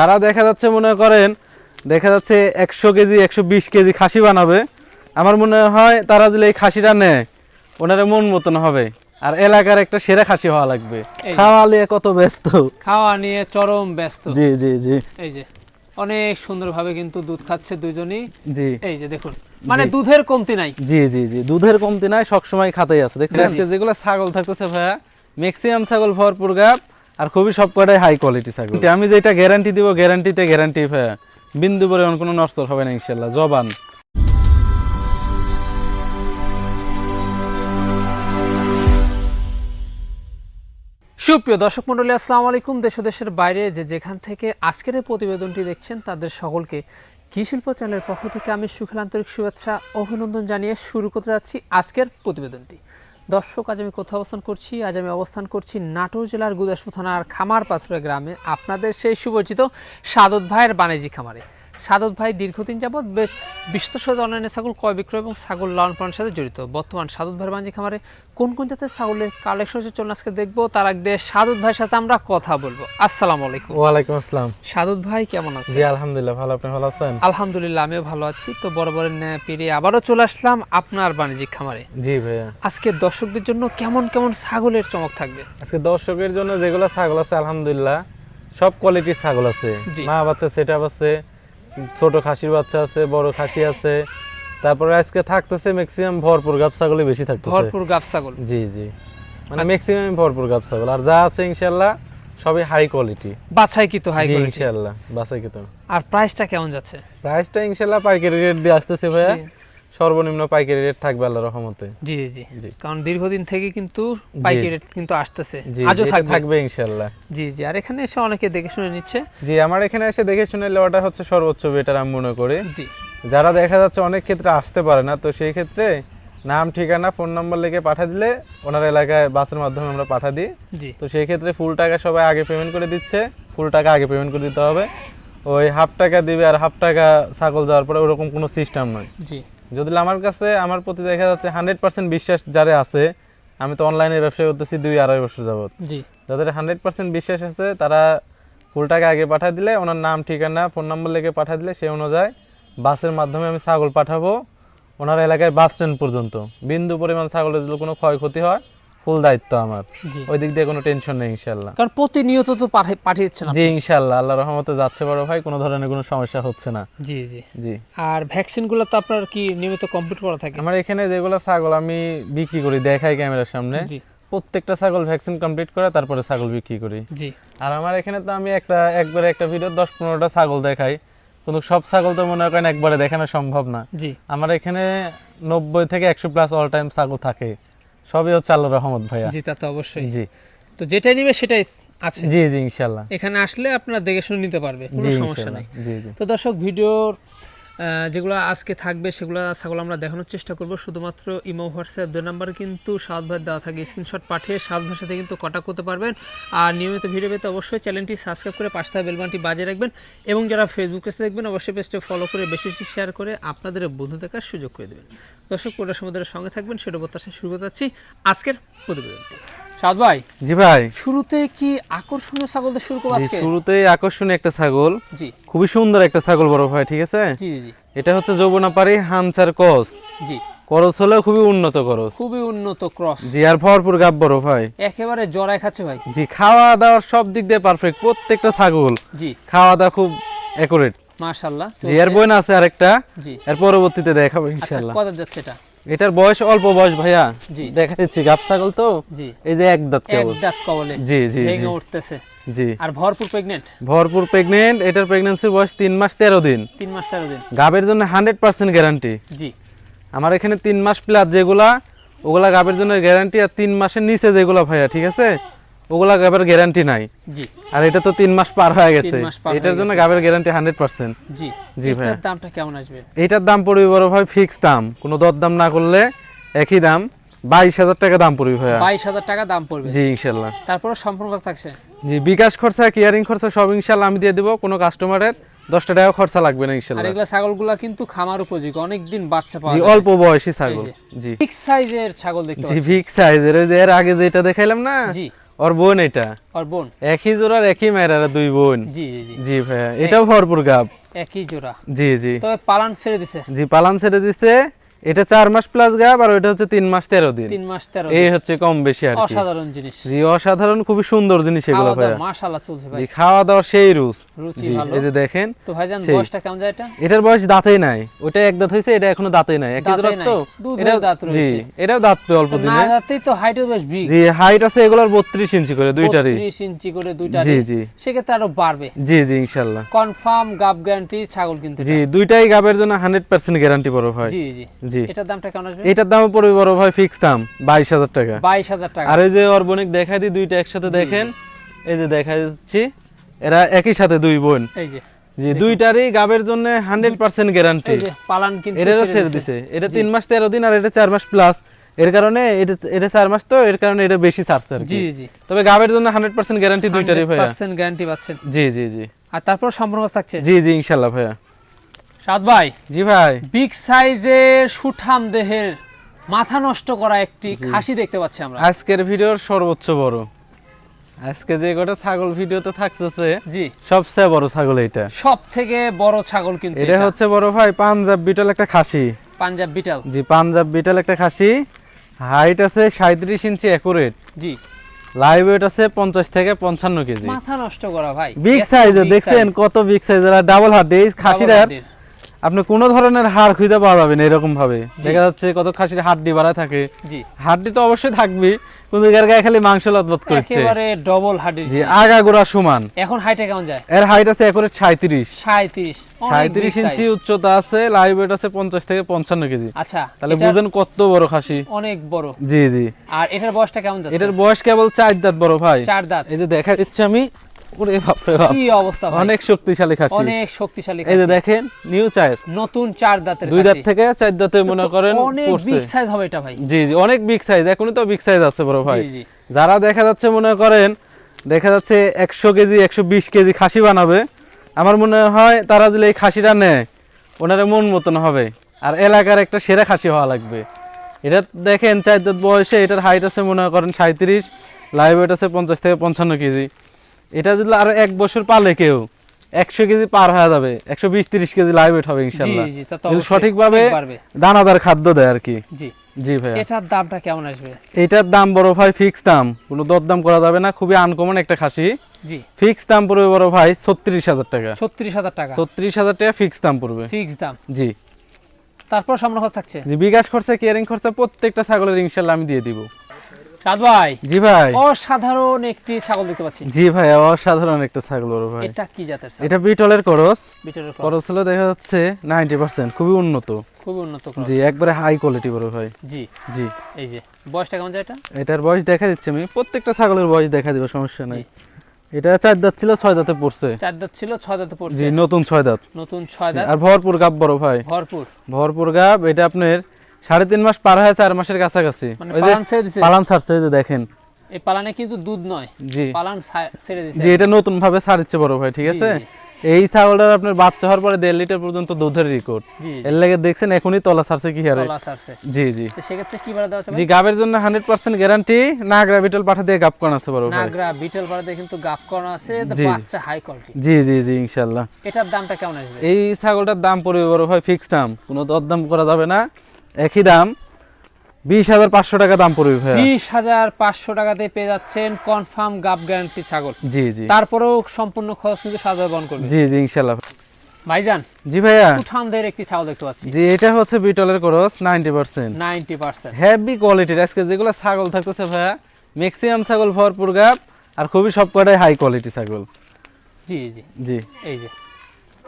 তারা দেখা যাচ্ছে মনে করেন দেখা যাচ্ছে একশো কেজি একশো বিশ কেজি খাসি বানাবে। আমার মনে হয় তারা যদি এই খাসিটা নেয়। ওনারা মন মতন হবে। আর এলাকার একটা সেরা খাসি হওয়া লাগবে। খাওয়া নিয়ে কত ব্যস্ত। খাওয়া নিয়ে চরম ব্যস্ত। জি জি জি। এই যে অনেক সুন্দরভাবে কিন্তু দুধ খাচ্ছে দুইজনই। জি। এই যে দেখুন। মানে দুধের কমতি নাই। জি জি জি। দুধের কমতি নাই সবসময় খাতেই আছে। দেখছেন। আজকে যেগুলো ছাগল থাকতেছে ভাইয়া ম্যাক্সিমাম ছাগল ভরপুর গাপ আর খুবই সব কটাই হাই কোয়ালিটি ছাগল আমি যেটা গ্যারান্টি দিব গ্যারান্টিতে গ্যারান্টি বিন্দু পরিমাণ কোনো নষ্ট হবে না ইনশাল্লাহ জবান। সুপ্রিয় দর্শক মন্ডলী আসসালামু আলাইকুম। দেশ দেশের বাইরে যে যেখান থেকে আজকের এই প্রতিবেদনটি দেখছেন তাদের সকলকে কৃষি শিল্প চ্যানেলের পক্ষ থেকে আমি সুখের আন্তরিক শুভেচ্ছা অভিনন্দন জানিয়ে শুরু করতে যাচ্ছি আজকের প্রতিবেদনটি। দর্শক, আজ আমি কোথাও অবস্থান করছি? আজ আমি অবস্থান করছি নাটোর জেলার গুদাসপুর থানার খামার পাথুরে গ্রামে। আপনাদের সেই সুপরিচিত সাদত ভাইয়ের বাণিজ্যিক খামারে। সাদত ভাই দীর্ঘদিন যাবৎ বেশ বিশ্বত সাথে অনলাইনে ছাগল ক্রয় বিক্রয় এবং ছাগল লালন পালনের সাথে জড়িত। বর্তমান সাদত ভাইয়ের বাণিজ্যিক খামারে কোন কোন জাতের ছাগলের কালেকশন হচ্ছে চলুন আজকে দেখব। তার আগে সাদত ভাইয়ের সাথে আমরা কথা বলব। আসসালামু আলাইকুম। ওয়ালাইকুম আসসালাম। সাদত ভাই কেমন আছে জি আলহামদুলিল্লাহ ভালো। আপনি ভালো আছেন? আলহামদুলিল্লাহ আমিও ভালো আছি। তো বরাবরের ন্যায় পেরিয়ে আবারও চলে আসলাম আপনার বাণিজ্যিক খামারে। জি ভাইয়া। আজকে দর্শকদের জন্য কেমন কেমন ছাগলের চমক থাকবে? আজকে দর্শকের জন্য যেগুলো ছাগল আছে আলহামদুলিল্লাহ সব কোয়ালিটির ছাগল আছে। মা বাচ্চা সেট আছে ছোট খাসির বাচ্চা আছে বড় খাসি আছে। তারপরে আজকে থাকতেছে ম্যাক্সিমাম ভরপুর গাব ছাগলই বেশি থাকতেছে। ভরপুর গাব ছাগল। জি জি। মানে আচ্ছা। ম্যাক্সিমাম ভরপুর গাব ছাগল। আর যা আছে ইনশাআল্লাহ সবই হাই কোয়ালিটি বাছাই কি তো হাই কোয়ালিটি ইনশাআল্লাহ বাছাই কি তো আর প্রাইসটা কেমন যাচ্ছে? প্রাইসটা ইনশাআল্লাহ পাইকারি রেট দিয়ে আসতেছে ভাইয়া। সর্বনিম্ন পাইকারি রেট থাকবে আল্লাহর রহমতে। জি জি জি। কারণ দীর্ঘদিন থেকে কিন্তু পাইকারি রেট কিন্তু আসতেছে। আজও থাকবে। থাকবে ইনশাআল্লাহ। জি জি আর এখানে এসে অনেকে দেখে শুনে নিচ্ছে। জি আমার এখানে এসে দেখে শুনে নেওয়াটা হচ্ছে সর্বোচ্চ বেটার আমি মনে করি। জি। যারা দেখা যাচ্ছে অনেক ক্ষেত্রে আসতে পারে না তো সেই ক্ষেত্রে নাম ঠিকানা ফোন নাম্বার লিখে পাঠা দিলে ওনার এলাকায় বাসের মাধ্যমে আমরা পাঠা দিই। জি। তো সেই ক্ষেত্রে ফুল টাকা সবাই আগে পেমেন্ট করে দিচ্ছে। ফুল টাকা আগে পেমেন্ট করে দিতে হবে। ওই হাফ টাকা দিবে আর হাফ টাকা ছাগল যাওয়ার পরে ওরকম কোনো সিস্টেম নয় জি। যদি আমার কাছে আমার প্রতি দেখা যাচ্ছে হান্ড্রেড পার্সেন্ট বিশ্বাস যারা আছে আমি তো অনলাইনে ব্যবসা করতেছি দুই আড়াই বছর যাবত জি। যাদের হান্ড্রেড পার্সেন্ট বিশ্বাস আছে তারা ফুল টাকা আগে পাঠিয়ে দিলে ওনার নাম ঠিকানা ফোন নম্বর লিখে পাঠিয়ে দিলে সে অনুযায়ী বাসের মাধ্যমে আমি ছাগল পাঠাবো। ওনার এলাকায় বাস স্ট্যান্ড পর্যন্ত। বিন্দু পরিমাণ ছাগলের যদি কোনো ক্ষয়ক্ষতি হয় ফুল দায়িত্ব আমার। ওই দিক দিয়ে কোনো টেনশন নেই ইনশাল্লাহ। কারণ প্রতিনিয়ত তো পাঠিয়েছেন জি ইনশাল্লাহ আল্লাহ রহমতে যাচ্ছে বড় ভাই কোনো ধরনের কোনো সমস্যা হচ্ছে না। জি জি। জি। আর ভ্যাকসিনগুলো তো আপনার কি নিয়মিত কমপ্লিট করা থাকে? আমার এখানে যেগুলো ছাগল আমি বিক্রি করি দেখাই ক্যামেরার সামনে। প্রত্যেকটা ছাগল ভ্যাকসিন কমপ্লিট করে তারপরে ছাগল বিক্রি করি। জি। আর আমার এখানে তো আমি একটা একবারে একটা ভিডিও দশ পনেরোটা ছাগল দেখাই। কিন্তু সব ছাগল তো মনে করেন একবারে দেখানো সম্ভব না। জি। আমার এখানে নব্বই থেকে একশো প্লাস অল টাইম ছাগল থাকে। সবই হচ্ছে আল্লাহ রহমত ভাইয়া। জি তা তো অবশ্যই। জি। তো যেটাই নিবে সেটাই আছে। জি জি ইনশাল্লাহ এখানে আসলে আপনারা দেখে শুনে নিতে পারবে কোনো সমস্যা নাই। জি জি। তো দর্শক ভিডিওর যেগুলো আজকে থাকবে, সেগুলো ছাগল আমরা দেখানোর চেষ্টা করব। শুধুমাত্র ইমো হোয়াটসঅ্যাপ দুই নাম্বারে কিন্তু সাত ভাই দেওয়া থাকে। স্ক্রিনশট পাঠিয়ে সাত ভাইয়ের সাথে কিন্তু কন্ট্যাক্ট করতে পারবেন। আর নিয়মিত ভিডিও পেতে অবশ্যই চ্যানেলটি সাবস্ক্রাইব করে পাশে থাকা বেলবানটি বাজিয়ে রাখবেন। এবং যারা ফেসবুক পেজে দেখবেন, অবশ্যই পেজটা ফলো করে বেশি বেশি শেয়ার করে আপনাদের বন্ধু দেখার সুযোগ করে দেবেন। দর্শক পুরো সমুদ্রের সঙ্গে থাকবেন। সেটা প্রত্যাশা শুরু করতে আজকের প্রতিবেদনটি। সাদ ভাই জি ভাই। শুরুতে কি আকর্ষণীয় ছাগল দিয়ে শুরু করব আজকে? শুরুতেই আকর্ষণীয় একটা ছাগল। জি। খুবই সুন্দর একটা ছাগল বড় ভাই ঠিক আছে? জি জি এটা হচ্ছে যৌবনাপাড়ি হানসার কস জি। করস হলে খুবই উন্নত করস। খুবই উন্নত ক্রস। জি আর ভরপুর গাব বড় ভাই। একেবারে জড়ায় খাচ্ছে ভাই। জি খাওয়া দাওয়ার সব দিক দিয়ে পারফেক্ট প্রত্যেকটা ছাগল জি। খাওয়া দাওয়া খুব একুরেট মাশাআল্লাহ জি এর বইন আছে আরেকটা। জি। এর পরবর্তীতে দেখাবো আচ্ছা ইনশাল্লাহ। কত যাচ্ছে এটা? এটার বয়স অল্প বয়স ভাইয়া। জি। দেখা যাচ্ছে গাব ছাগল তো? জি। এই যে এক দাঁত কেবল। এক দাঁত কবলে। জি জি ভেঙে উঠতেছে। জি। আর ভরপুর প্রেগনেন্ট ভরপুর প্রেগনেন্ট এটার প্রেগন্যান্সি বয়স 3 মাস তেরো দিন। 3 মাস তেরো দিন। গাবের জন্য হান্ড্রেড পার্সেন্ট গ্যারান্টি জি। আমার এখানে 3 মাস প্লাস যেগুলা ওগুলা গাবের জন্য গ্যারান্টি আর 3 মাসের নিচে যেগুলা ভাইয়া ঠিক আছে? ওগুলা গাবের গ্যারান্টি নাই। জি। আর এটা তো তিন মাস পার হয়ে গেছে। এটার জন্য গাবের গ্যারান্টি হান্ড্রেড পার্সেন্ট জি। জি এটার দামটা কেমন আসবে? এইটার দাম পড়বে বড় ভাই ফিক্স দাম। কোনো দরদাম না করলে একই দাম। বাইশ হাজার টাকা দাম পড়বে বাইশ হাজার টাকা দাম পড়বে। জি ইনশাল্লাহ। তারপরে সম্পূর্ণ কাজ থাকছে? জি বিকাশ খরচা কিয়ারিং খরচা সব ইনশাল্লাহ আমি দিয়ে দিব। কোনো কাস্টমারের দশটা টাকা খরচা লাগবে না আর ইনশাল্লাহ এগুলা ছাগলগুলা কিন্তু খামার উপযোগী। অনেকদিন বাচ্চা পাওয়া যায়। অল্প বয়সী ছাগল। জি। বিগ সাইজের ছাগল দেখতে জি বিগ সাইজের যে এর আগে যেটা দেখাইলাম না? জি। ওর বোন এটা? ওর বোন। একই জোড়ার একই মায়ের আর দুই বোন? জি জি জি। ভাইয়া এটাও ভরপুর গাব। একই জোড়া। জি জি। তবে পালান ছেড়ে দিছে। জি পালান ছেড়ে দিচ্ছে এটা চার মাস প্লাস গাব আর ওইটা হচ্ছে তিন মাস তেরো দিন। তিন মাস তেরো এই হচ্ছে কম বেশি আর অসাধারণ জিনিস। জি অসাধারণ খুবই সুন্দর জিনিস এগুলো ভাইয়া। মাশাআল্লাহ চলছে ভাই। খাওয়া দাওয়া সেই রুচ। এই যে দেখেন তো ভাইজান বয়সটা কেমন যায় এটা? এটার বয়স দাঁতেই নাই। ওটা এক দাঁত হয়েছে এটা এখনও দাঁতেই নাই। দাঁতেই জোড়া নাই। তো এটাও- দাঁত জি এটাও দাঁত অল্প তো না দিনে। তো হাইটও বেশ বিগ জি হাইট আছে এগুলোর বত্রিশ ইঞ্চি করে দুইটারই। 30 ইঞ্চি করে দুইটা জি জি। সেক্ষেত্রে আরও বাড়বে। জি জি ইনশাল্লাহ কনফার্ম গাব গ্যারান্টি ছাগল কিন্তু জি দুইটাই গাবের জন্য হান্ড্রেড পার্সেন্ট গ্যারান্টি বড় ভাই জি। জি জি। এটার দামটা কেমন আসবে? এটার দাম পড়বে বড় ভাই ফিক্স দাম বাইশ হাজার টাকা। বাইশ হাজার টাকা। আর এই যে অর্বনিক দেখাই দিই দুইটা একসাথে দেখেন। এই যে দেখা যাচ্ছি এরা একই সাথে দুই বোন। এই যে। জি দুইটারই গাবের জন্য হান্ড্রেড পার্সেন্ট গ্যারান্টি এই যে পালান কিন্তু এটারও ছেড়ে দিছে। এটা তিন মাস তেরো দিন আর এটা চার মাস প্লাস এর কারণে এটা এটা চার মাস তো এর কারণে এটা বেশি ছাড়ছে আর জি জি। তবে গাবের জন্য হান্ড্রেড পার্সেন্ট গ্যারান্টি দুইটারই ভাইয়া। পার্সেন্ট গ্যারান্টি পাচ্ছেন। জি জি জি। আর তারপর সম্পূর্ণ থাকছে? জি জি ইনশাল্লাহ ভাইয়া। সাদ ভাই জি ভাই। বিগ সাইজের সুঠাম দেহের মাথা নষ্ট করা একটি খাসি দেখতে পাচ্ছি আমরা। আজকের ভিডিওর সর্বোচ্চ বড়। আজকে যে কটা ছাগল ভিডিওতে থাকতেছে জি। সবচেয়ে বড় ছাগল এটা সব থেকে বড় ছাগল কিন্তু এটা। হচ্ছে বড় ভাই পাঞ্জাব বিটল একটা খাসি। পাঞ্জাব বিটাল। জি পাঞ্জাব বিটল একটা খাসি। হাইট আছে সাঁত্রিশ ইঞ্চি অ্যাকুরেট জি। লাইভ ওয়েট আছে পঞ্চাশ থেকে পঞ্চান্ন কেজি। মাথা নষ্ট করা ভাই। বিগ big দেখছেন কত বিগ সাইজের ডাবল হার্ড এই খাসিটার। আপনি কোনো ধরনের হাড় খুঁজে পাওয়া যাবে না এরকম ভাবে দেখা যাচ্ছে কত খাসির হাড্ডি বাড়া থাকে। হাড্ডি তো অবশ্যই থাকবে কিন্তু এর গায়ে খালি মাংস লতবত করছে। একেবারে ডবল হাড্ডির জি আগা গোড়া সমান। এখন হাইটে কেমন যায়? এর হাইট আছে একুরেট সাঁত্রিশ সাঁত্রিশ সাঁত্রিশ ইঞ্চি উচ্চতা আছে লাইভ ওয়েট আছে পঞ্চাশ থেকে পঞ্চান্ন কেজি। আচ্ছা তাহলে বুঝেন কত বড় খাসি। অনেক বড়। জি জি। আর এটার বয়সটা কেমন যাচ্ছে? এটার বয়স কেবল চার দাঁত বড় ভাই। চার দাঁত। এই যে দেখা দিচ্ছে আমি ওরে বাপরে বাপ। কি অবস্থা অনেক শক্তিশালী খাসি। অনেক শক্তিশালী এই যে দেখেন নিউ চায়ের। নতুন চার দাঁতের দুই দাঁত থেকে চার দাঁতে মনে করেন অনেক বিগ সাইজ হবে এটা ভাই। জি জি অনেক বিগ সাইজ এখনই তো বিগ সাইজ আছে বড় ভাই। যারা দেখা যাচ্ছে মনে করেন দেখা যাচ্ছে একশো কেজি একশো বিশ কেজি খাসি বানাবে আমার মনে হয় তারা যদি এই খাসিটা নেয়। ওনারা মন মতন হবে। আর এলাকার একটা সেরা খাসি হওয়া লাগবে। এটা দেখেন চার দাঁত বয়সে এটার হাইট আছে মনে করেন সাঁত্রিশ লাইভ ওয়েট আছে পঞ্চাশ থেকে পঞ্চান্ন কেজি। এটা যদি আরও এক বছর পালে কেউ। একশো কেজি পার হয়ে যাবে। একশো বিশ তিরিশ কেজি লাইভ হবে ইনশাল্লাহ। সঠিকভাবে দানাদার খাদ্য দেয় আর কি। জি। ভাইয়া। এটার দামটা কেমন আসবে? এটার দাম বড় ভাই ফিক্স দাম। কোনো দরদাম করা যাবে না। খুবই আনকমন একটা খাসি। জি। ফিক্স দাম পড়বে বড় ভাই ছত্রিশ হাজার টাকা। ছত্রিশ হাজার টাকা। ছত্রিশ হাজার টাকা ফিক্স দাম পড়বে। ফিক্স দাম। জি। তারপর সম্পূর্ণ থাকছে? জি বিকাশ খরচা কেয়ারিং খরচা প্রত্যেকটা ছাগলের ইনশাল্লাহ আমি দিয়ে দিব। সাদ ভাই। জি ভাই। অসাধারণ একটি ছাগল দেখতে পাচ্ছি। জি ভাই অসাধারণ একটা ছাগল বড় ভাই। এটা কি জাতের এটা বিটলের করস। বিটলের ক্রস। করস হলো দেখা যাচ্ছে নাইনটি পার্সেন্ট খুবই উন্নত। খুব উন্নত ক্রস। জি একবারে হাই কোয়ালিটি বড় ভাই। জি। জি। এই যে বয়সটা কেমন যায় এটা? এটার বয়স দেখা দিচ্ছে আমি। প্রত্যেকটা ছাগলের বয়স দেখা দিব সমস্যা নাই। এটা চার দাঁত ছিল ছয় দাঁতে পড়ছে। চার দাঁত ছিল ছয় দাঁতে জি পড়ছে নতুন ছয় দাঁত। নতুন ছয় দাঁত। আর ভরপুর গাব বড় ভাই। ভরপুর। ভরপুর গাব এটা আপনার সাড়ে তিন মাস পার হয়ে চার মাসের কাছাকাছি। মানে পালান ছাড়ছে যে দেখেন। এই পালানে কিন্তু দুধ নয় জি। পালান ছেড়ে জি এটা নতুন ভাবে ছাড়ছে বড় ভাই ঠিক আছে? এই ছাগলটার আপনার বাচ্চা হওয়ার পরে দেড় লিটার পর্যন্ত দুধের রেকর্ড এর লেগে দেখছেন এখনই তলা ছাড়ছে কি হারে। জি জি। সেক্ষেত্রে কি বাড়া দেওয়া জি গাবের জন্য হান্ড্রেড পার্সেন্ট গ্যারান্টি না গ্রাভিটাল পাঠা দিয়ে গাপ করানো আছে বড় ভাই। নাগরা বিটেল পাড়াতে কিন্তু গাপ আছে বাচ্চা হাই কোয়ালিটি জি জি জি ইনশাল্লাহ এটার দামটা কেমন আসবে? এই ছাগলটার দাম পড়বে বড় ভাই ফিক্স দাম। কোনো দরদাম করা যাবে না। একই দাম। বিশ হাজার পাঁচশো টাকা দাম পড়বে ভাই বিশ হাজার পাঁচশো টাকাতে পেয়ে যাচ্ছেন কনফার্ম গাপ গ্যারান্টি ছাগল। জি জি। তারপরেও সম্পূর্ণ খরচ কিন্তু সাদা বহন করবে। জি জি ইনশাল্লাহ ভাইজান জি ভাইয়া। সুঠামদের একটি ছাগল দেখতে পাচ্ছি। জি এটা হচ্ছে বিটলের cross ninety percent. Ninety percent. Heavy কোয়ালিটির আজকে যেগুলো ছাগল থাকতেছে ভাইয়া ম্যাক্সিমাম ছাগল ভরপুর গাপ আর খুবই সব কটাই হাই কোয়ালিটি ছাগল। জি জি। জি। এই যে।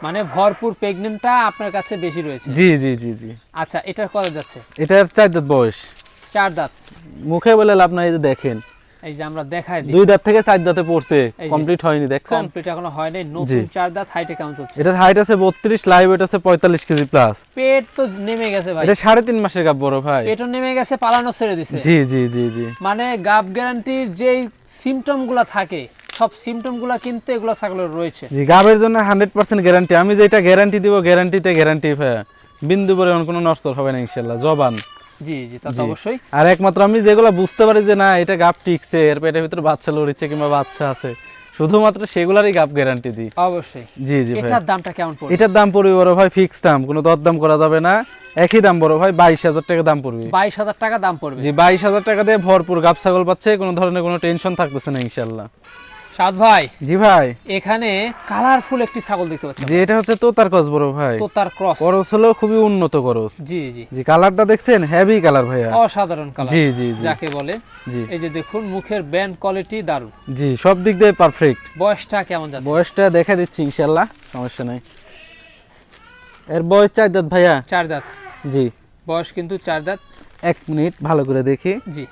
মানে ভরপুর প্রেগনেন্টটা আপনার কাছে বেশি রয়েছে? জি জি জি জি। আচ্ছা এটার কত যাচ্ছে? এটার চার দাঁত বয়স। চার দাঁত। মুখে বলে লাভ নাই দেখেন। এই যে আমরা দেখাই দিই। দুই দাঁত থেকে চার দাঁতে পড়ছে। কমপ্লিট হয়নি দেখছেন? কমপ্লিট এখনও হয়নি। নতুন চার দাঁত হাইটে কেমন চলছে এটার হাইট আছে বত্রিশ লাইভ ওয়েট আছে পঁয়তাল্লিশ কেজি প্লাস পেট তো নেমে গেছে ভাই। এটা সাড়ে তিন মাসের গাপ বড় ভাই। পেটও নেমে গেছে পালানো ছেড়ে দিছে। জি জি জি জি। মানে গাপ গ্যারান্টির যেই সিমটমগুলা থাকে সব সিমটমগুলা কিন্তু এগুলো ছাগলের রয়েছে। জি গাবের জন্য হান্ড্রেড পার্সেন্ট গ্যারান্টি আমি যেটা গ্যারান্টি দিব গ্যারান্টিতে গ্যারান্টি বিন্দু পরিমাণ কোনো নষ্ট হবে না ইনশাল্লাহ জবান। জি জি তা অবশ্যই। আর একমাত্র আমি যেগুলো বুঝতে পারি যে না এটা টিকছে এর পেটের ভিতরে বাচ্চা লড়িচ্ছে কিংবা বাচ্চা আছে শুধুমাত্র সেগুলারই গাপ গ্যারান্টি দিই। অবশ্যই। জি জি ভাই। এটার দামটা কেমন পড়বে? এটার দাম পড়বে বড় ভাই ফিক্স দাম কোনো দরদাম করা যাবে না। একই দাম বড় ভাই বাইশ হাজার টাকা দাম পড়বে। বাইশ হাজার টাকা দাম পড়বে। জি বাইশ হাজার টাকা দিয়ে ভরপুর গাপ ছাগল পাচ্ছে কোনো ধরনের কোনো টেনশন থাকতেছে না ইনশাল্লাহ সাদ ভাই জি ভাই। এখানে কালারফুল একটি ছাগল দেখতে পাচ্ছি জি এটা হচ্ছে তোতার কস বড় ভাই। তো তার ক্রস হলো খুবই উন্নত করস। জি জি। জি কালারটা দেখছেন? হেভি কালার ভাইয়া। অসাধারণ কালার জি জি যাকে বলে। জি। এই যে দেখুন মুখের ব্যান্ড কোয়ালিটি দারুণ। জি সব দিক দিয়ে পারফেক্ট বয়সটা কেমন যাচ্ছে? বয়সটা দেখা দিচ্ছি ইনশাল্লাহ সমস্যা নাই। এর বয়স চার দাঁত ভাইয়া? চার দাঁত। জি। বয়স কিন্তু চার দাঁত। এক মিনিট ভালো করে দেখি। জি।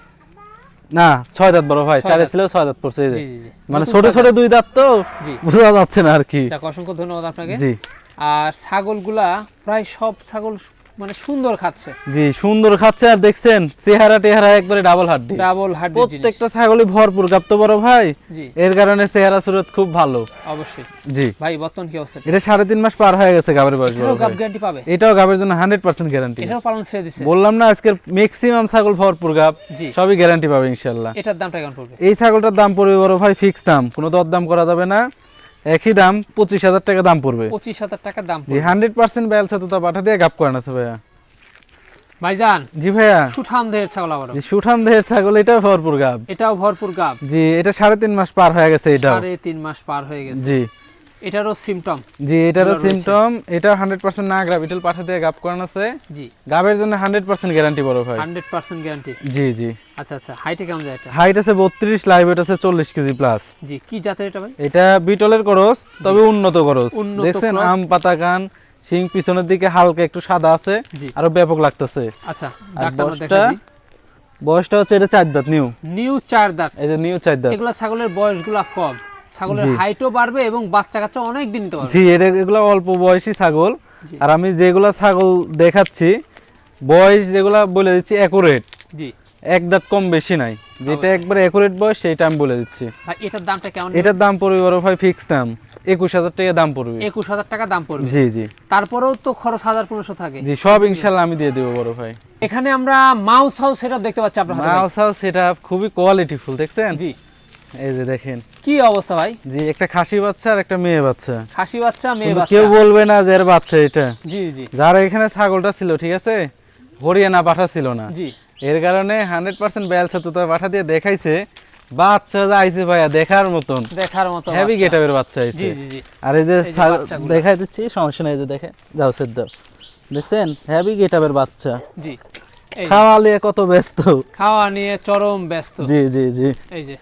না ছয় দাঁত বড় ভাই চারে ছিল ছয় দাঁত পড়ছে মানে ছোট ছোট দুই দাঁত তো বুঝা যাচ্ছে না আর কি। অসংখ্য ধন্যবাদ আপনাকে। জি। আর ছাগলগুলা প্রায় সব ছাগল মানে সুন্দর খাচ্ছে। জি সুন্দর খাচ্ছে আর দেখছেন চেহারা টেহারা একবারে ডাবল হাড্ডি। ডাবল জিনিস। প্রত্যেকটা ছাগলই ভরপুর গাপ্ত বড় ভাই। এর কারণে চেহারা সুরত খুব ভালো। অবশ্যই। জি। ভাই বর্তমান কি অবস্থা? এটা সাড়ে তিন মাস পার হয়ে গেছে গাবের বয়স এটারও বড় গাব গ্যারান্টি পাবে? এটাও গাবের জন্য হান্ড্রেড পার্সেন্ট গ্যারান্টি এটারও পালন ছেড়ে দিছে? বললাম না আজকের ম্যাক্সিমাম ছাগল ভরপুর গাব সবই গ্যারান্টি পাবে ইনশাল্লাহ। এটার দামটা কেমন পড়বে? এই ছাগলটার দাম পড়বে বড় ভাই ফিক্স দাম। কোনো দর দাম করা যাবে না। একই দাম পঁচিশ হাজার টাকা দাম পড়বে। পঁচিশ হাজার টাকা দাম জি হান্ড্রেড পার্সেন্ট বেল ছাতুতা পাঠা দিয়ে গাপ করেন আছে ভাইয়া। ভাইজান জি ভাইয়া। সুঠাম দেহের ছাগল আবার জি সুঠাম দেহের ছাগল এটাও ভরপুর গাব। এটাও ভরপুর গাব। জি এটা সাড়ে তিন মাস পার হয়ে গেছে এটা সাড়ে তিন মাস পার হয়ে গেছে। জি। এটারও জি এটারও এটা হান্ড্রেড পার্সেন্ট না গ্রাব ইটেল পাঠা দিয়ে করান আছে। জি। গাবের জন্য হান্ড্রেড পার্সেন্ট গ্যারান্টি বড় ভাই। হান্ড্রেড পার্সেন্ট গ্যারান্টি জি জি। আচ্ছা আচ্ছা হাইটে কেমন যায় এটা? হাইট আছে বত্রিশ লাইভ ওয়েট আছে চল্লিশ কেজি প্লাস জি কি জাতের এটা ভাই? এটা বিটলের করস তবে উন্নত করস দেখছেন আম পাতা কান শিং পিছনের দিকে হালকা একটু সাদা আছে আরও ব্যাপক লাগতেছে। আচ্ছা বয়সটা দেখা বয়সটা হচ্ছে এটা চার দাঁত নিউ নিউ চার দাঁত। এই যে নিউ চার দাঁত। এগুলা ছাগলের বয়সগুলা কম। ছাগলের। হাইটও বাড়বে এবং বাচ্চা কাচ্চা অনেক দিন নিতে পারবে। জি এগুলো অল্প বয়সী ছাগল। আর আমি যেগুলা ছাগল দেখাচ্ছি বয়স যেগুলা বলে দিচ্ছি একুরেট জি। এক দাঁত কম বেশি নাই। যেটা অবশ্যই। একবারে একুরেট বয়স সেটা আমি বলে দিচ্ছি। ভাই এটার দামটা কেমন এটার দাম পড়বে বড় ভাই ফিক্স দাম। একুশ হাজার টাকা দাম পড়বে। একুশ হাজার টাকা দাম পড়বে। জি জি। তারপরেও তো খরচ হাজার পনেরোশো থাকে। জি সব ইনশাল্লাহ আমি দিয়ে দেবো বড় ভাই। এখানে আমরা মাউস হাউস সেটা দেখতে পাচ্ছি আপনার। মাউস হাউস সেটা খুবই কোয়ালিটি ফুল দেখছেন? জি। এই যে দেখেন। কি অবস্থা ভাই? জি একটা খাসি বাচ্চা আর একটা মেয়ে বাচ্চা। খাসি বাচ্চা মেয়ে বাচ্চা। কেউ বলবে না যে এর বাচ্চা এটা। জি জি। যারা এখানে ছাগলটা ছিল ঠিক আছে? হরিয়ানা পাঠা ছিল না। জি। এর কারণে হান্ড্রেড পার্সেন্ট বেল ছাতুতা পাঠা দিয়ে দেখাইছে। বাচ্চা যা আইছে ভাইয়া দেখার মতন। দেখার মতো হেভি। গেটাবের বাচ্চা আইছে। জি জি আর এই যে। দেখাই দিচ্ছি সমস্যা নাই যে দেখে। যাও সেদ্ধ দেখছেন? হেভি গেটাবের বাচ্চা। জি। খাওয়া নিয়ে কত ব্যস্ত। খাওয়া নিয়ে চরম ব্যস্ত। জি জি জি। এই যে।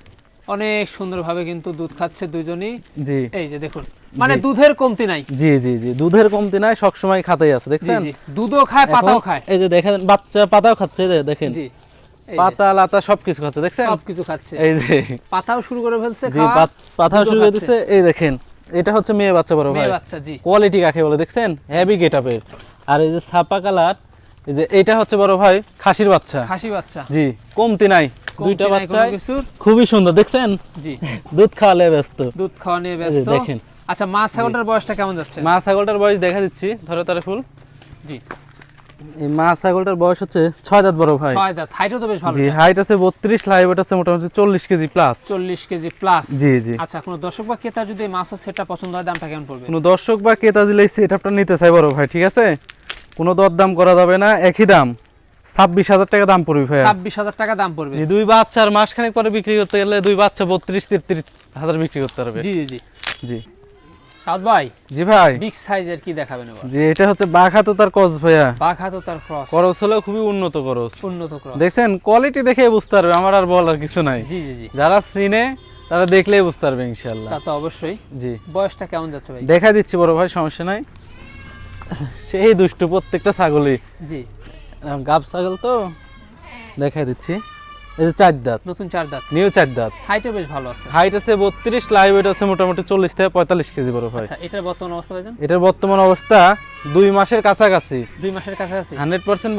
অনেক সুন্দরভাবে কিন্তু দুধ খাচ্ছে দুজনই। জি। এই যে দেখুন মানে দুধের কমতি নাই। জি জি জি দুধের কমতি নাই সবসময় খাতেই আছে দেখছেন? দুধও খায় পাতাও খায়। এই যে দেখেন বাচ্চা পাতাও খাচ্ছে এই যে দেখেন। জি পাতা লাতা সবকিছু খাচ্ছে দেখছেন? সবকিছু খাচ্ছে। এই যে। পাতাও শুরু করে ফেলছে জি পাতাও শুরু করে। দিচ্ছে এই দেখেন এটা হচ্ছে মেয়ে বাচ্চা বড় ভাই। মেয়ে বাচ্চা জি। কোয়ালিটি কাকে বলে দেখছেন? হেভি গেটআপের আর এই যে ছাপা কালার এই যে এটা হচ্ছে বড় ভাই খাসির বাচ্চা। খাসি বাচ্চা। জি কমতি নাই। দুইটা বাচ্চা খুবই সুন্দর দেখছেন? জি। দুধ খাওয়ালে ব্যস্ত। দুধ খাওয়া নিয়ে ব্যস্ত। দেখেন। আচ্ছা মা ছাগলটার বয়সটা কেমন যাচ্ছে? মা ছাগলটার বয়স দেখা দিচ্ছি ধরো তারা ফুল। জি। এই মা ছাগলটার বয়স হচ্ছে ছয় দাঁত বড় ভাই। ছয় দাঁত। হাইটও তো বেশ ভালো জি হাইট আছে বত্রিশ লাইভ আছে মোটামুটি চল্লিশ কেজি প্লাস চল্লিশ কেজি প্লাস জি জি। আচ্ছা কোনো দর্শক বা ক্রেতা যদি এই মাছের সেটটা পছন্দ হয় দামটা কেমন পড়বে? কোনো দর্শক বা ক্রেতা দিলে সেটআপটা নিতে চাই বড় ভাই ঠিক আছে? কোনো দরদাম করা যাবে না একই দাম। ছাব্বিশ হাজার টাকা দাম পড়বে ভাই ছাব্বিশ হাজার টাকা দাম পড়বে। দুই বাচ্চার মাসখানেক পরে বিক্রি করতে গেলে দুই বাচ্চা বত্রিশ তেত্রিশ হাজার বিক্রি করতে পারবে। জি জি জি। জি। ভাই জি ভাই। বিগ সাইজের কি দেখাবেন জি এটা হচ্ছে বাঘা তো ভাইয়া। বাঘা তো ক্রস হলো খুবই উন্নত করস উন্নত ক্রস দেখছেন কোয়ালিটি দেখে বুঝতে পারবে আমার আর বলার কিছু নাই। জি জি জি। যারা চিনে তারা দেখলেই বুঝতে পারবে ইনশাল্লাহ তা তো অবশ্যই। জি। বয়সটা কেমন যাচ্ছে ভাই? দেখা দিচ্ছি বড় ভাই সমস্যা নাই। সেই দুষ্টু প্রত্যেকটা ছাগলই। জি। গাব ছাগল তো? দেখা দিচ্ছি। এই যে চার দাঁত। নতুন চার দাঁত। নিউ চার দাঁত। হাইটও বেশ ভালো আছে। হাইট আছে বত্রিশ লাইভ ওয়েট আছে মোটামুটি চল্লিশ থেকে পঁয়তাল্লিশ কেজি বড় ভাই। আচ্ছা এটার বর্তমান অবস্থা এটার বর্তমান অবস্থা দুই মাসের কাছাকাছি। দুই মাসের কাছাকাছি? হান্ড্রেড পার্সেন্ট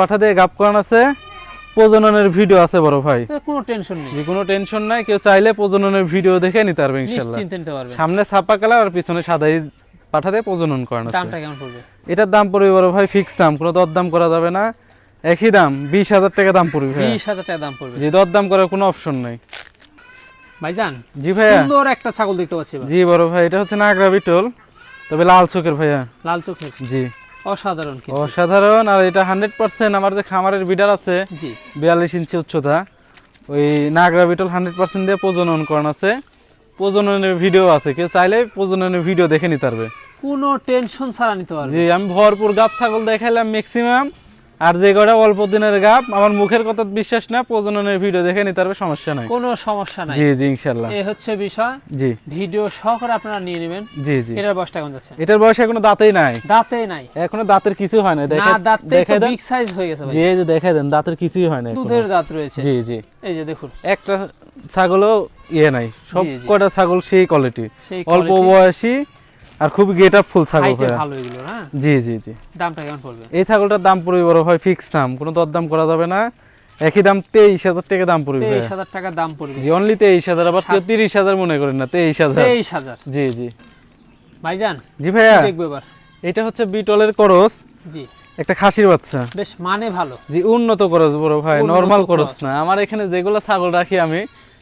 পাঠা দিয়ে গাপ করান আছে। প্রজননের ভিডিও আছে বড় ভাই। কোনো টেনশন নেই। কোনো টেনশন নাই কেউ চাইলে প্রজননের ভিডিও দেখে নিতে পারবে সামনে ছাপা কালার আর পিছনে সাদাই পাঠা দিয়ে প্রজনন করান দামটা কেমন পড়বে? এটার দাম পড়বে বড় ভাই ফিক্স দাম কোনো দরদাম করা যাবে না। একই দাম বিশ হাজার টাকা দাম পড়বে বিশ হাজার টাকা দাম পড়বে। জি দর দাম করার কোনো অপশন নাই। ভাইজান জি ভাইয়া। সুন্দর একটা ছাগল দেখতে পাচ্ছি জি বড় ভাই এটা হচ্ছে নাগরা বিটল তবে লাল চোখের ভাইয়া। লাল চোখের। জি। অসাধারণ অসাধারণ আর এটা হান্ড্রেড পার্সেন্ট আমার যে খামারের বিডার আছে জি। বিয়াল্লিশ ইঞ্চি উচ্চতা ওই নাগরা বিটল হান্ড্রেড পার্সেন্ট দিয়ে প্রজনন করানো আছে। প্রজননের ভিডিও আছে কেউ চাইলে প্রজননের ভিডিও দেখে নিতে পারবে। কোনো টেনশন ছাড়া নিতে পারবে জি আমি ভরপুর গাব ছাগল দেখাইলাম ম্যাক্সিমাম আর যে কটা অল্প দিনের গাব আমার মুখের কথা বিশ্বাস না প্রজননের ভিডিও দেখে নিতে পারবে সমস্যা নাই। কোনো সমস্যা নাই। জি জি ইনশাল্লাহ এ হচ্ছে বিষয় জি। ভিডিও সহকারে আপনারা নিয়ে নেবেন। জি জি। এটার বয়সটা কেমন যাচ্ছে? এটার বয়স এখনও দাঁতেই নাই। দাঁতে নাই। এখনও দাঁতের কিছু হয় না। না দেখে দাঁতে বিগ সাইজ হয়ে গেছে ভাই। জি এই যে দেখাই দেন দাঁতের কিছুই হয় না দুধের দাঁত রয়েছে। জি জি। এই যে দেখুন। একটা ছাগলও ইয়ে নাই। সব জি, জি। কটা ছাগল সেই কোয়ালিটি অল্প বয়সী আর খুব গেট আপ ফুল ছাগল ভালো এগুলো হ্যাঁ? জি জি জি। দামটা কেমন পড়বে? এই ছাগলটার দাম পড়বে বড় ভাই ফিক্স দাম কোনো দরদাম করা যাবে না। একই দাম তেইশ হাজার টাকা দাম পড়বে তেইশ। হাজার টাকা দাম পড়বে। জি অনলি তেইশ হাজার আবার কেউ তিরিশ হাজার মনে করেন না তেইশ হাজার। তেইশ হাজার। জি জি। ভাইজান জি ভাইয়া দেখব এবার? এটা হচ্ছে বিটলের করস জি। একটা খাসির বাচ্চা। বেশ মানে ভালো। জি উন্নত করস বড় ভাই নর্মাল। করস না। আমার এখানে যেগুলো ছাগল রাখি আমি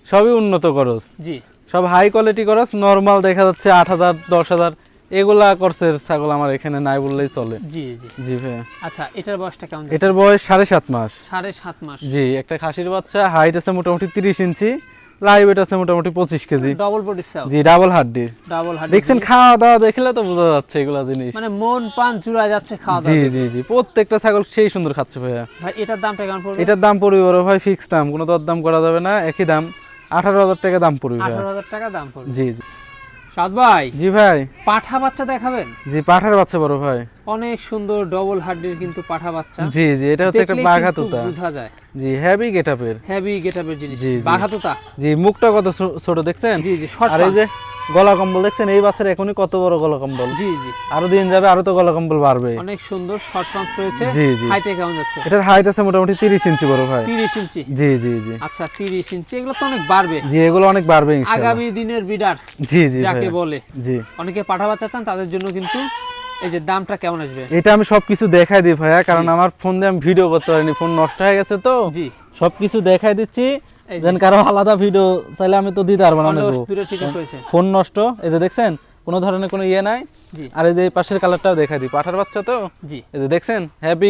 সবই উন্নত করস। জি। সব হাই কোয়ালিটি করস নর্মাল দেখা যাচ্ছে আট হাজার দশ হাজার। এগুলা করসের ছাগল আমার এখানে নাই বললেই চলে। জি জি। জি ভাইয়া। আচ্ছা এটার বয়সটা কেমন এটার বয়স সাড়ে সাত মাস। সাড়ে সাত মাস। জি একটা খাসির বাচ্চা হাইট আছে মোটামুটি তিরিশ ইঞ্চি লাইভ ওয়েট আছে মোটামুটি পঁচিশ কেজি। ডবল বডি সেল জি ডাবল হাড্ডির। ডাবল হার্ড দেখছেন খাওয়া দাওয়া দেখলে তো বোঝা যাচ্ছে এগুলা জিনিস। মানে মন পান জুড়া যাচ্ছে খাওয়া জি দাওয়া জি জি প্রত্যেকটা ছাগল সেই সুন্দর খাচ্ছে ভাইয়া। ভাই এটার দামটা কেমন পড়বে? এটার দাম পড়বে বড় ভাই ফিক্স দাম কোনো দর দাম করা যাবে না একই দাম। আঠারো হাজার টাকা দাম পড়বে আঠারো হাজার টাকা দাম পড়বে। জি জি। সাদ ভাই জি ভাই। পাঠা বাচ্চা দেখাবেন? জি পাঠার বাচ্চা বড় ভাই। অনেক সুন্দর ডবল হার্ডের কিন্তু পাঠা বাচ্চা। জি জি এটা হচ্ছে একটা দেখলেই বাঘা কিন্তু তুতা বোঝা যায়। জি হেভি গেটআপের হেভি গেটআপের জিনিস। বাঘাতুতা। জি মুখটা কত ছোট দেখছেন? জি জি শর্ট আর এই যে গলা কম্বল দেখছেন? এই বাচ্চার এখনই কত বড় গলা কম্বল জি জি। আরও দিন যাবে আরও তো গলা কম্বল বাড়বে। অনেক সুন্দর শর্ট ফ্রান্স রয়েছে। জি, জি। হাইটে কেমন যাচ্ছে? এটার হাইট আছে মোটামুটি তিরিশ ইঞ্চি বড় ভাই। তিরিশ ইঞ্চি? জি জি জি। আচ্ছা তিরিশ ইঞ্চি। এগুলো তো অনেক বাড়বে। জি এগুলো অনেক বাড়বে ইনশাআল্লাহ। আগামী দিনের বিডার জি জি যাকে বলে। জি। অনেকে পাঠা বাচ্চা চান তাদের জন্য কিন্তু এই যে দামটা কেমন আসবে? এটা আমি সবকিছু দেখাই দিই ভাইয়া কারণ আমার ফোন দিয়ে আমি ভিডিও করতে পারিনি ফোন নষ্ট হয়ে গেছে তো। জি। সবকিছু দেখাই দিচ্ছি। এই যে। দেন কারও আলাদা ভিডিও চাইলে আমি তো দিতে পারব না ফোন নষ্ট এই যে দেখছেন কোনো ধরনের কোনো ইয়ে নাই। আর এই যে পাশের কালারটাও দেখাই দিই পাঠার বাচ্চা তো? জি। এই যে দেখছেন হ্যাপি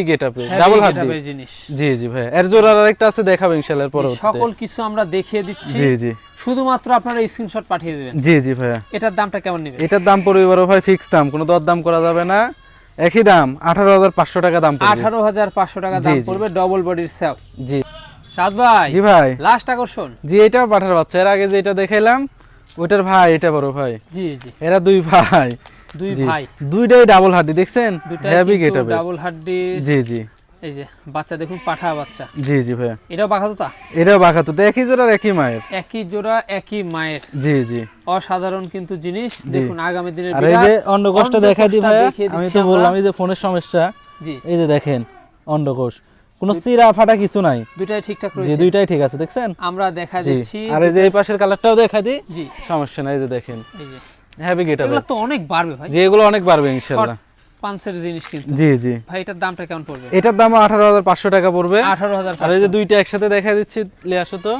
ডাবল হাত জিনিস। জি জি ভাই এর জোর আর একটা আছে দেখাবো ইনশাআল্লাহ সকল কিছু আমরা দেখিয়ে দিচ্ছি। জি জি। শুধুমাত্র আপনারা স্ক্রিনশট পাঠিয়ে দেবেন। জি জি ভাইয়া। এটার দামটা কেমন নেবে এটার দাম পড়বে বড় ভাই ফিক্স দাম কোনো দর দাম করা যাবে না। একই দাম আঠারো হাজার পাঁচশো টাকা দাম আঠারো হাজার পাঁচশো টাকা দাম পড়বে ডবল বডির সেল জি। সাদ ভাই জি ভাই। লাস্ট আকর্ষণ। জি এটাও পাঠার বাচ্চা। এর আগে যেটা দেখাইলাম ওইটার ভাই এটা বড় ভাই। জি জি। এরা দুই ভাই। দুই ভাই। দুইটাই ডাবল হাড্ডি দেখছেন? আপে ডাবল হাড্ডি জি জি। এই যে বাচ্চা দেখুন পাঠা বাচ্চা। জি জি ভাইয়া। এটাও বাঘাতুতা এটাও বাঘাতো তো একই জোড়ার একই মায়ের? একই জোড়া একই মায়ের। জি জি। অসাধারণ কিন্তু জিনিস। দেখুন আগামী দিনের আর এই। যে অন্ডকোষটা দেখা দিই ভাইয়া আমি তো বললাম এই যে ফোনের সমস্যা জি। এই যে দেখেন অন্ডকোষ। কোনো চিরা ফাটা কিছু নাই। দুটাই ঠিকঠাক রয়েছে। দুইটাই ঠিক আছে দেখছেন? আমরা দেখা দিচ্ছি। আর এই যে এই পাশের কালারটাও দেখা দিই। জি। সমস্যা নাই যে দেখেন। এই যে। হ্যাভি গেট এগুলো তো অনেক বাড়বে ভাই। যে এগুলো অনেক বাড়বে ইনশাআল্লাহ পাঁচের জিনিস কিন্তু। জি জি। ভাই এটার দামটা কেমন পড়বে? এটার দাম আঠারো হাজার পাঁচশো টাকা পড়বে। আঠারো হাজার আর এই যে দুইটা একসাথে দেখা দিচ্ছি লে আসো তো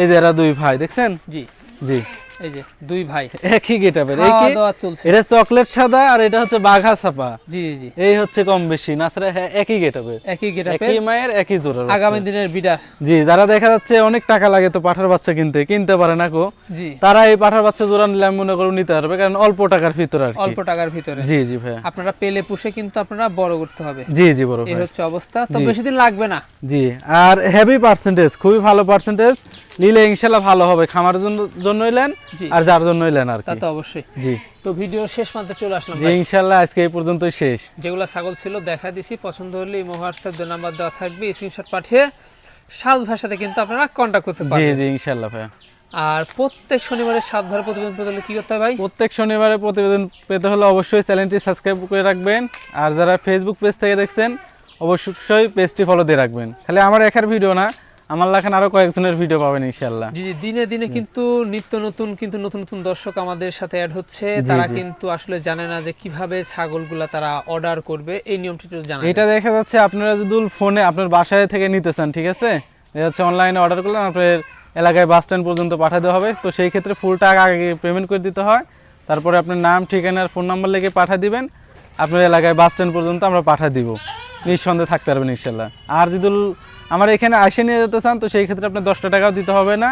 এই যে এরা দুই ভাই দেখছেন? জি। জি। এই যে দুই ভাই। একই গেট এই কি এটা চকলেট সাদা আর এটা হচ্ছে বাঘা ছাপা। জি জি এই হচ্ছে কম বেশি নাছাড়া হ্যাঁ, একই গেট একই গেটাপে একই মায়ের একই জোড়ার আগামী দিনের বিডার। জি যারা দেখা যাচ্ছে অনেক টাকা লাগে তো পাঠার বাচ্চা কিনতে কিনতে পারে না কো। জি। তারা এই পাঠার বাচ্চা জোড়া নিলে আমি মনে করো নিতে পারবে কারণ অল্প টাকার ভিতরে আর অল্প টাকার ভিতরে। জি জি ভাইয়া। আপনারা পেলে পুষে কিন্তু আপনারা বড় করতে হবে। জি জি বড় এই হচ্ছে অবস্থা তো বেশি দিন লাগবে না। জি আর হেভি পার্সেন্টেজ খুবই ভালো পার্সেন্টেজ নিলে ইনশাল্লাহ ভালো হবে। খামার জন্য জন্য নিলেন। আর যার জন্য নিলেন আর তা তো অবশ্যই। জি। তো ভিডিওর শেষ মাত্রা চলে আসলাম জি ভাই। ইনশাল্লাহ আজকে এই পর্যন্তই শেষ। যেগুলো ছাগল ছিল দেখা দিছি। পছন্দ হলে ইমো হোয়াটসঅ্যাপ দু নাম্বার দেওয়া থাকবে। স্ক্রিনশট পাঠিয়ে সাত ভাষাতে কিন্তু আপনারা কন্ট্যাক্ট করতে জি পারবেন। জি ইনশাল্লাহ ভাইয়া। আর প্রত্যেক শনিবারে সাত ভার প্রতিবেদন পেতে হলে কি করতে হবে ভাই? প্রত্যেক শনিবারে প্রতিবেদন পেতে হলে অবশ্যই চ্যানেলটি সাবস্ক্রাইব করে রাখবেন। আর যারা ফেসবুক পেজ থেকে দেখছেন অবশ্যই পেজটি ফলো দিয়ে রাখবেন। খালি আমার একার ভিডিও না আমার লেখান আরও কয়েকজনের ভিডিও পাবেন ইনশাল্লাহ জি জি দিনে দিনে কিন্তু নিত্য নতুন কিন্তু নতুন নতুন দর্শক আমাদের সাথে অ্যাড হচ্ছে। তারা কিন্তু আসলে জানে না যে কীভাবে ছাগলগুলা তারা অর্ডার করবে। এই নিয়মটি একটু জানা এটা দেখা যাচ্ছে আপনারা যদি ফোনে আপনার বাসায় থেকে নিতে চান ঠিক আছে? এটা হচ্ছে অনলাইনে অর্ডার করলেন আপনার এলাকায় বাস স্ট্যান্ড পর্যন্ত পাঠাতে হবে। তো সেই ক্ষেত্রে ফুল টাকা আগে পেমেন্ট করে দিতে হয়। তারপরে আপনার নাম ঠিকানার ফোন নাম্বার লিখে পাঠিয়ে দিবেন। আপনার এলাকায় বাস স্ট্যান্ড পর্যন্ত আমরা পাঠিয়ে দিব। নিঃসন্দেহে থাকতে পারবেন ইনশাল্লাহ আর যদি আমার এখানে আসে নিয়ে যেতে চান তো সেই ক্ষেত্রে আপনার দশটা টাকাও দিতে হবে না।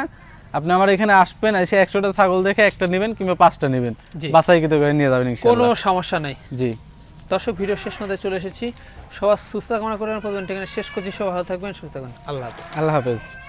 আপনি আমার এখানে আসবেন এসে একশোটা ছাগল দেখে একটা নেবেন কিংবা পাঁচটা নেবেন। বাসাই কিন্তু করে নিয়ে যাবেন কোনো সমস্যা নেই। জি। দর্শক ভিডিও শেষ মধ্যে চলে এসেছি। সবার সুস্থ কামনা করে এখানে শেষ করছি। সবাই ভালো থাকবেন সুস্থ থাকবেন। আল্লাহ হাফেজ। আল্লাহ হাফেজ।